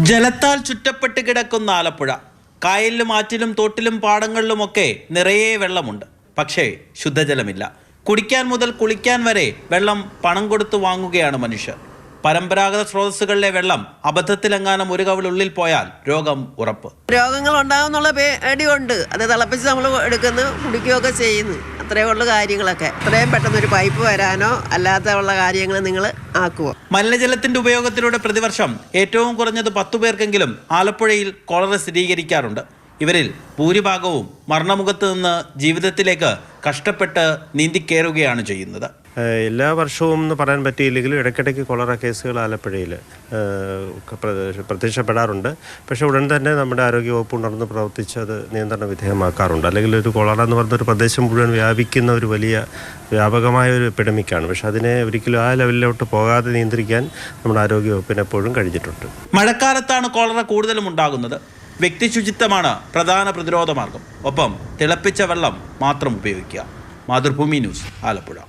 ജലത്താൽ ചുറ്റപ്പെട്ട് കിടക്കുന്ന ആലപ്പുഴ. കായലിലും ആറ്റിലും തോട്ടിലും പാടങ്ങളിലുമൊക്കെ നിറയെ വെള്ളമുണ്ട്. പക്ഷേ ശുദ്ധജലമില്ല. കുടിക്കാൻ മുതൽ കുളിക്കാൻ വരെ വെള്ളം പണം കൊടുത്തു വാങ്ങുകയാണ് മനുഷ്യർ. പരമ്പരാഗത സ്രോതസ്സുകളിലെ വെള്ളം അബദ്ധത്തിലെങ്ങാനും ഒരു കവിളുള്ളിൽ പോയാൽ രോഗം ഉറപ്പ്. രോഗങ്ങൾ ഉണ്ടാകുന്നുള്ള പേടിയുണ്ട്. അത് തിളപ്പിച്ച് നമ്മൾ എടുക്കുന്നു കുടിക്കുകയൊക്കെ ചെയ്യുന്നു. അത്രയേ ഉള്ള കാര്യങ്ങളൊക്കെ. ഇത്രയും പെട്ടെന്ന് ഒരു പൈപ്പ് വരാനോ അല്ലാത്ത ഉള്ള കാര്യങ്ങൾ നിങ്ങൾ ആക്കുമോ മലിനജലത്തിന്റെ ഉപയോഗത്തിലൂടെ പ്രതിവർഷം ഏറ്റവും കുറഞ്ഞത് പത്തു പേർക്കെങ്കിലും ആലപ്പുഴയിൽ കോളറ സ്ഥിരീകരിക്കാറുണ്ട്. ഇവരിൽ ഭൂരിഭാഗവും മരണമുഖത്ത് നിന്ന് ജീവിതത്തിലേക്ക് കഷ്ടപ്പെട്ട് നീന്തിക്കേറുകയാണ് ചെയ്യുന്നത്. എല്ലാ വർഷവും എന്ന് പറയാൻ പറ്റിയില്ലെങ്കിലും ഇടയ്ക്കിടയ്ക്ക് കൊളറ കേസുകൾ ആലപ്പുഴയിൽ പ്രത്യക്ഷപ്പെടാറുണ്ട്. പക്ഷേ ഉടൻ തന്നെ നമ്മുടെ ആരോഗ്യവകുപ്പ് ഉണർന്ന് പ്രവർത്തിച്ച് അത് നിയന്ത്രണ വിധേയമാക്കാറുണ്ട്. അല്ലെങ്കിൽ ഒരു കൊളറ എന്ന് പറഞ്ഞ ഒരു പ്രദേശം മുഴുവൻ വ്യാപിക്കുന്ന ഒരു വലിയ വ്യാപകമായ ഒരു എപ്പിഡമിക്കാണ്. പക്ഷെ അതിനെ ഒരിക്കലും ആ ലെവലിലോട്ട് പോകാതെ നിയന്ത്രിക്കാൻ നമ്മുടെ ആരോഗ്യവകുപ്പിന് എപ്പോഴും കഴിഞ്ഞിട്ടുണ്ട്. മഴക്കാലത്താണ് കൊളറ കൂടുതലും ഉണ്ടാകുന്നത്. വ്യക്തി ശുചിത്വമാണ് പ്രധാന പ്രതിരോധ മാർഗം ഒപ്പം തിളപ്പിച്ച വെള്ളം മാത്രം ഉപയോഗിക്കുക. മാതൃഭൂമി ന്യൂസ് ആലപ്പുഴ.